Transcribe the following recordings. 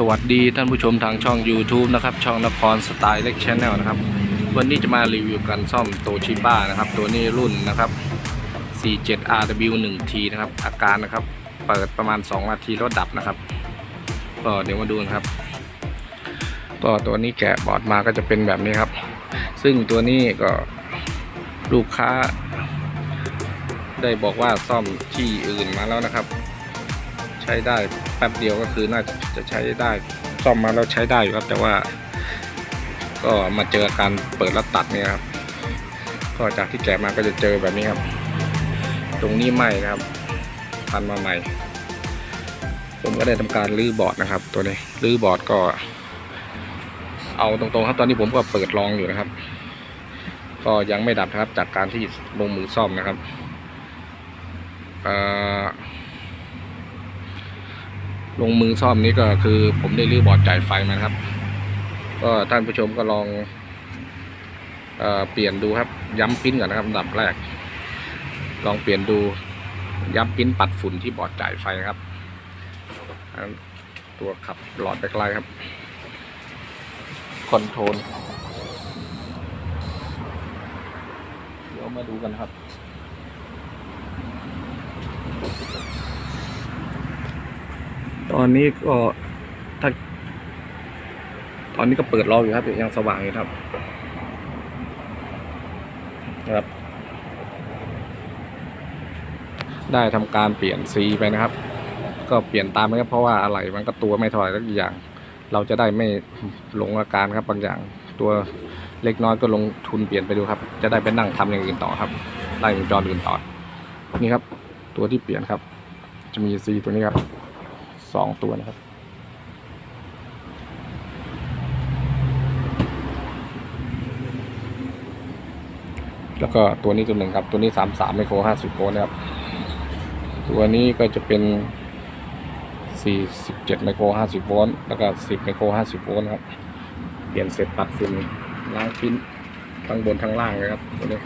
สวัสดีท่านผู้ชมทางช่อง YouTube นะครับ ช่องนครสไตล์เล็กชแนลนะครับ วันนี้จะมารีวิวการซ่อมโตชิบ้านะครับ ตัวนี้รุ่นนะครับ 47RW1T นะครับ อาการนะครับ เปิดประมาณ 2 นาทีแล้วดับนะครับ ก็เดี๋ยวมาดูนะครับ ก็ตัวนี้แกะบอร์ดมาก็จะเป็นแบบนี้ครับ ซึ่งตัวนี้ก็ลูกค้า ได้บอกว่าซ่อมที่อื่นมาแล้วนะครับ ใช้ได้ แป๊บเดียวก็คือน่าจะใช้ได้ซ่อมมาแล้วใช้ได้อยู่ครับ แต่ว่า ก็มาเจอการเปิดแล้วตัดเนี่ยครับ ก็จากที่แกะมาก็จะเจอแบบนี้ครับ ตรงนี้ไหมนะครับพันมาใหม่ ผมก็ได้ทำการรื้อบอร์ดนะครับ ตัวนี้รื้อบอร์ดก็ เอาตรงๆครับตอนนี้ผมก็เปิดลองอยู่นะครับ ก็ยังไม่ดับนะครับจากการที่ลงมือซ่อมนะครับเอ่อ ลงมือซ่อมนี้ก็คือ ผมได้รื้อบอร์ดจ่ายไฟมานะครับ ก็ท่านผู้ชมก็ลองเอเปลี่ยนดูครับ ย้ำปิ้นก่อนนะครับดับแรก ลองเปลี่ยนดูย้ำปิ้นปัดฝุ่นที่บอร์ดจ่ายไฟครับตัวขับหลอดไปไกลครับคอนโทรลเดี๋ยวมาดูกันครับ ตอนนี้ก็ถ้าตอนนี้ก็เปิดรออยู่ครับยังสว่างอยู่ครับครับ ได้ทำการเปลี่ยนสีไปนะครับ ก็เปลี่ยนตามนะครับเพราะว่าอะไรมันก็ตัวไม่เท่าไร่สักอย่าง เราจะได้ไม่หลงอาการครับบางอย่าง ตัวเล็กน้อยก็ลงทุนเปลี่ยนไปดูครับ จะได้ไปนั่งทำอย่างอื่นต่อครับไล่วงจรอื่นต่อนี่ครับ ตัวที่เปลี่ยนครับ จะมีซีตัวนี้ครับ สองตัวนะครับ แล้วก็ตัวนี้ตัวหนึ่งครับ ตัวนี้สามสามไมโครห้าสิบโวลต์นะครับ ตัวนี้ก็จะเป็น47ไมโคร50โวลต์แล้วก็10ไมโคร50โวลต์ครับ เปลี่ยนเสร็จปัดฝุ่นล้างพิ้นทั้งบนทั้งล่างเลยครับตัวนี้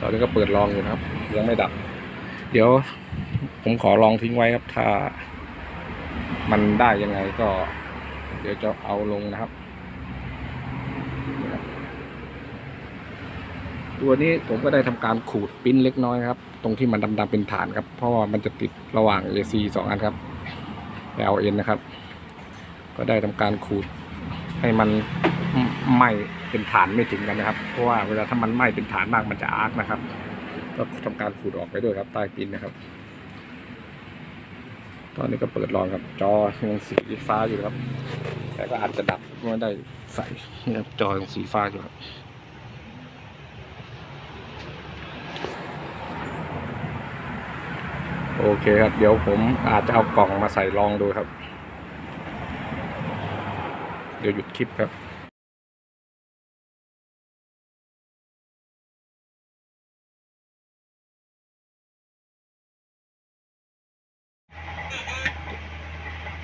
ตอนนี้ก็เปิดลองอยู่นะครับ ยังไม่ดับ เดี๋ยวผมขอลองทิ้งไว้ครับถ้า มันได้ยังไงก็ เดี๋ยวจะเอาลงนะครับ ตัวนี้ผมก็ได้ทำการขูดปิ้นเล็กน้อยครับ ตรงที่มันดำๆเป็นฐานครับ เพราะว่ามันจะติดระหว่าง AC สองอันครับ LN นะครับ ก็ได้ทำการขูดให้มันไหม้เป็นฐานไม่ถึงกันนะครับ เพราะว่าเวลาถ้ามันไหม้เป็นฐานมากมันจะอาร์คนะครับ ก็ทำการขูดออกไปด้วยครับใต้ปิ้นนะครับ ตอนนี้ก็เปิดลองครับจอยังสีฟ้าอยู่ครับ แต่ก็อาจจะดับไม่ได้ใส่นี่ครับจอยังสีฟ้าอยู่ครับโอเคครับ เดี๋ยวผมอาจจะเอากล่องมาใส่ลองดูครับ เดี๋ยวหยุดคลิปครับ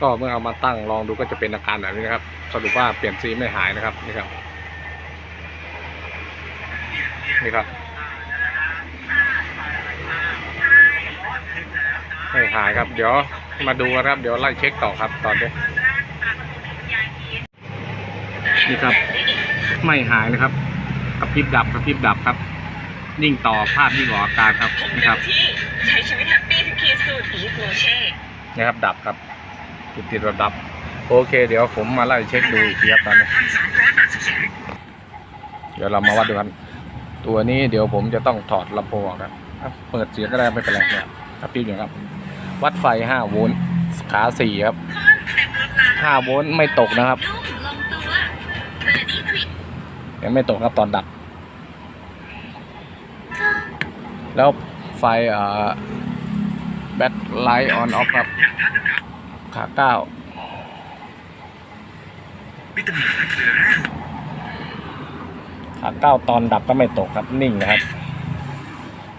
ก็เมื่อเอามาตั้งลองดูก็จะเป็นอาการแบบนี้นะครับ สรุปว่าเปลี่ยนซีไม่หายนะครับนี่ครับนี่ครับไม่หายครับ เดี๋ยวมาดูกันครับ เดี๋ยวไล่เช็คต่อครับ ตอนนี้นี่ครับ ไม่หายนะครับกระพริบดับกระพริบดับครับนิ่งต่อภาพยิ่งออกอาการครับนี่ครับที่ใช้ชีวิตแฮปปี้ทุกขีดสูตรอีฟโรเช่นะครับดับครับ ติดติดระดับ โอเค เดี๋ยวผมมาไล่เช็คดูอีกทีครับตอนนี้พันเดี๋ยวเรามาวัดดูกันตัวนี้เดี๋ยวผมจะต้องถอดลำโพงออกนะเปิดเสียงก็ได้ไม่เป็นไรเนี่ยครับพี่อยู่ครับ วัดไฟ5โวลต์ขา4ครับ5โวลต์ไม่ตกนะครับยังไม่ตกครับตอนดับ แล้วไฟเอ่อแบตไลท์ออนออฟครับ ขาเก้าขาเก้าตอนดับก็ไม่ตกครับนิ่งนะครับ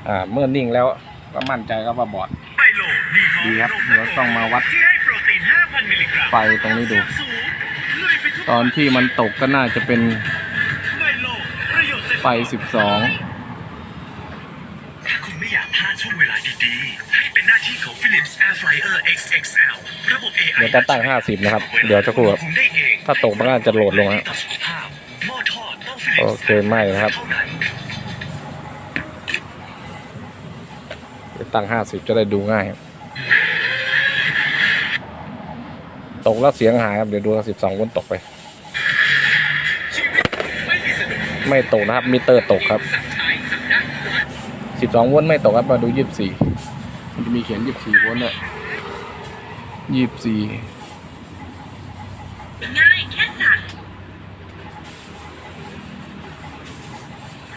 อ่า เมื่อนิ่งแล้วก็มั่นใจครับว่าบอร์ดไมโลดีท็อกซ์ดีครับเดี๋ยวต้องมาวัดที่ให้โปรตีน5,000มิลลิกรัมไฟตรงนี้ดูสูงลุยไปทุกตอนที่มันตกก็น่าจะเป็นไมโลประโยชน์เต็มไฟ12คุณไม่อยากพลาดช่วงเวลาดีๆ ให้เป็นหน้าที่ของ Philips Air Flyer XXL ระบบ AI เดี๋ยวจะตั้ง50นะครับ เดี๋ยวสักครู่ครับถ้าตกมันก็จะโหลดลงนะโอเคไม่นะครับตั้งห้าสิบจะได้ดูง่ายครับตกแล้วเสียงหายครับ เดี๋ยวดูสิบสองวนตกไป ไม่ตกนะครับมิเตอร์ตกครับสิบสองวนไม่ตกครับมาดูยี่สิบสี่มันจะมีเขียนยี่สิบสี่วนเนี่ย ยี่สิบสี่ง่ายแค่สั่ง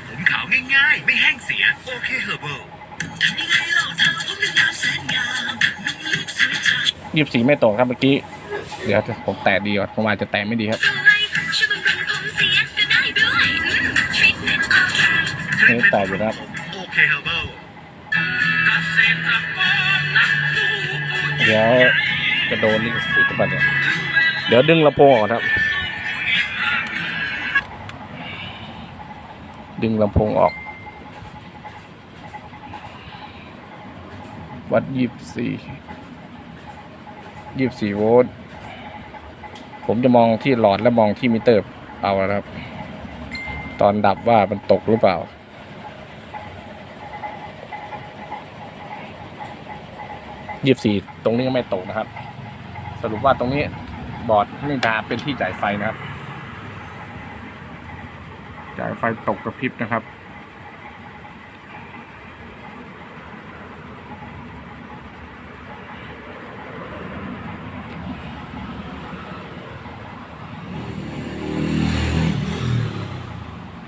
ผมขาวง่ายๆ ไม่แห้งเสีย โอเคเฮอร์เบิลทำยังไงเราเธอพบเป็นดาวแสนงามนุ่มลึกสวยจังยี่สิบสี่ไม่ตกครับเมื่อกี้ เดี๋ยวผมแตะดีก่อนผมอาจจะแตะไม่ดีครับสวยช่วยบำรุงผมเสียก็ได้ด้วยอืมทรีทเมนต์โอเคนี่แตะอยู่นะครับ โอเคเฮอร์เบิลเดี๋ยว จะโดนลิขสิทธิ์หรือเปล่าเนี่ย เดี๋ยวดึงลำโพงออกครับ ดึงลำโพงออก วัดยี่สิบสี่ยี่สิบสี่โวลต์ผมจะมองที่หลอดและมองที่มิเตอร์เอาล้วครับ ตอนดับว่ามันตกหรือเปล่ายี่สี่ตรงนี้ก็ไม่ตกนะครับ สรุปว่าตรงนี้บอร์ดนี่ทาเป็นที่จ่ายไฟนะครับ จ่ายไฟตกกระพริบนะครับ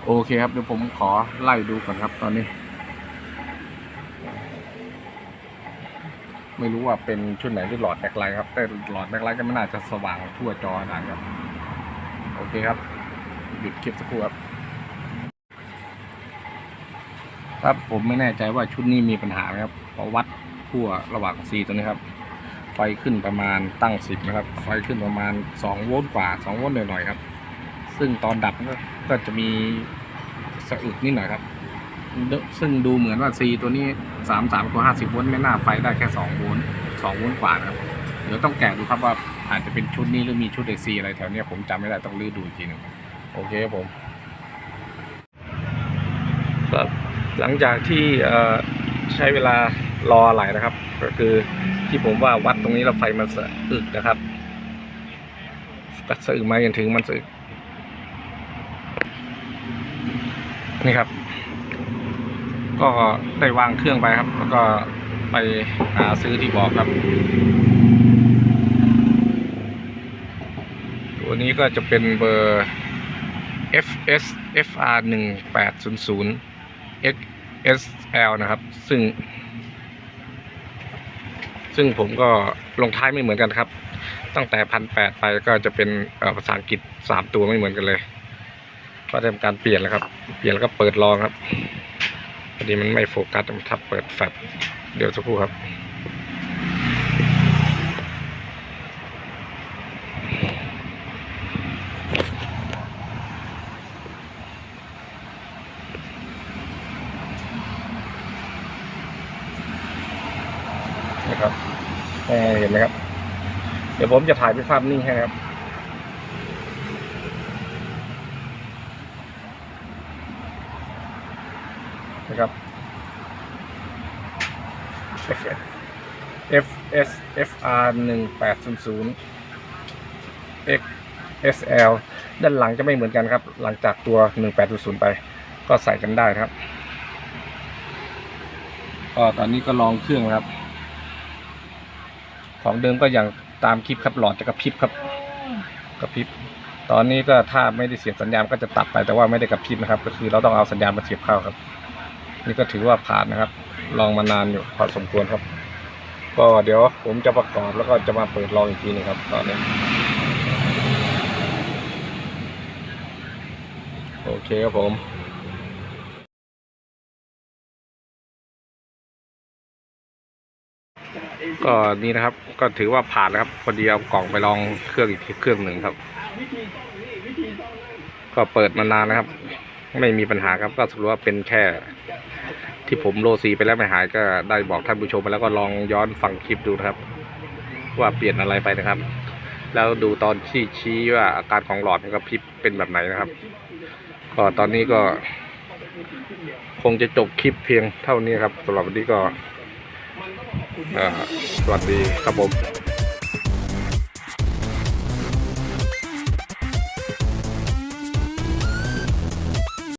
โอเคครับเดี๋ยวผมขอไล่ดูก่อนครับตอนนี้ ไม่รู้ว่าเป็นชุดไหนที่หลอดแบ็คไลท์ครับ แต่หลอดแบ็คไลท์ก็ไม่น่าจะสว่างทั่วจอนาดครับ โอเคครับหยุดคลิปสักครู่ครับครับผมไม่แน่ใจว่าชุดนี้มีปัญหาไหมครับพอวัดขั้วระหว่างซีตัวนี้ครับ ไฟขึ้นประมาณตั้งสิบนะครับ ไฟขึ้นประมาณสองโวลต์กว่าสองโวลต์หน่อยๆครับ ซึ่งตอนดับก็ก็จะมีสะอึกนิดหน่อยครับ ซึ่งดูเหมือนว่า C ตัวนี้สามสามกว่าห้าสิบโวลต์ไม่น่าไฟได้แค่สองโวลต์สองโวลต์กว่านะครับเดี๋ยวต้องแกะดูครับว่าอาจจะเป็นชุดนี้หรือมีชุดเอซีอะไรแถวเนี้ยผมจำไม่ได้ต้องลื้อดูอีกทีนึงโอเคครับผมครับหลังจากที่ใช้เวลารออะไรนะครับ ก็คือที่ผมว่าวัดตรงนี้แล้วไฟมันสะอึกนะครับสะอึกมาจนถึงมันสะอึกนี่ครับ ก็ได้วางเครื่องไปครับ แล้วก็ไปหาซื้อที่บอกครับ ตัวนี้ก็จะเป็นเบอร์ FS FR 1 8 0 0 XSL นะครับ ซึ่ง ซึ่งผมก็ลงท้ายไม่เหมือนกันครับ ตั้งแต่พันแปดไปก็จะเป็นภาษาอังกฤษสามตัวไม่เหมือนกันเลย ก็ได้ทำการเปลี่ยนแล้วครับ เปลี่ยนแล้วก็เปิดลองครับ อดีมันไม่โฟกัสมันทับเปิดแฟลชเดี๋ยวสักครู่ครับนะครับเเห็นไหมครับ เดี๋ยวผมจะถ่ายเป็นภาพนิ่งให้ครับ นะครับ F S F R หนึ่งแปดศูนย์ศูนย์ X S L ด้านหลังจะไม่เหมือนกันครับ หลังจากตัวหนึ่งแปดศูนย์ไป ก็ใส่กันได้ครับ ก็ตอนนี้ก็ลองเครื่องครับ ของเดิมก็อย่างตามคลิปครับหลอดจะกระพริบครับ กระพริบ ตอนนี้ก็ถ้าไม่ได้เสียบสัญญาณก็จะตัดไปแต่ว่าไม่ได้กระพริบนะครับ ก็คือเราต้องเอาสัญญาณมาเสียบเข้าครับ นี่ก็ถือว่าผ่านนะครับ ลองมานานอยู่พอสมควรครับ ก็เดี๋ยวผมจะประกอบแล้วก็จะมาเปิดลองอีกทีหนึงครับ ตอนนี้ โอเคครับผมก็นี่นะครับก็ถือว่าผ่านแล้วครับพอดีเอากล่องไปลองเครื่องอีกเครื่องหนึ่งครับ ก็เปิดมานานนะครับ ไม่มีปัญหาครับก็สรุปว่าเป็นแค่ ที่ผมโลซีไปแล้วไม่หายก็ได้บอกท่านผู้ชมไปแล้วก็ลองย้อนฟังคลิปดูนะครับ ว่าเปลี่ยนอะไรไปนะครับ แล้วดูตอนที่ชี้ว่าอาการของหลอดกับพริบเป็นแบบไหนนะครับ ก็ตอนนี้ก็ คงจะจบคลิปเพียงเท่านี้ครับสำหรับวันนี้ก็สวัสดีครับผม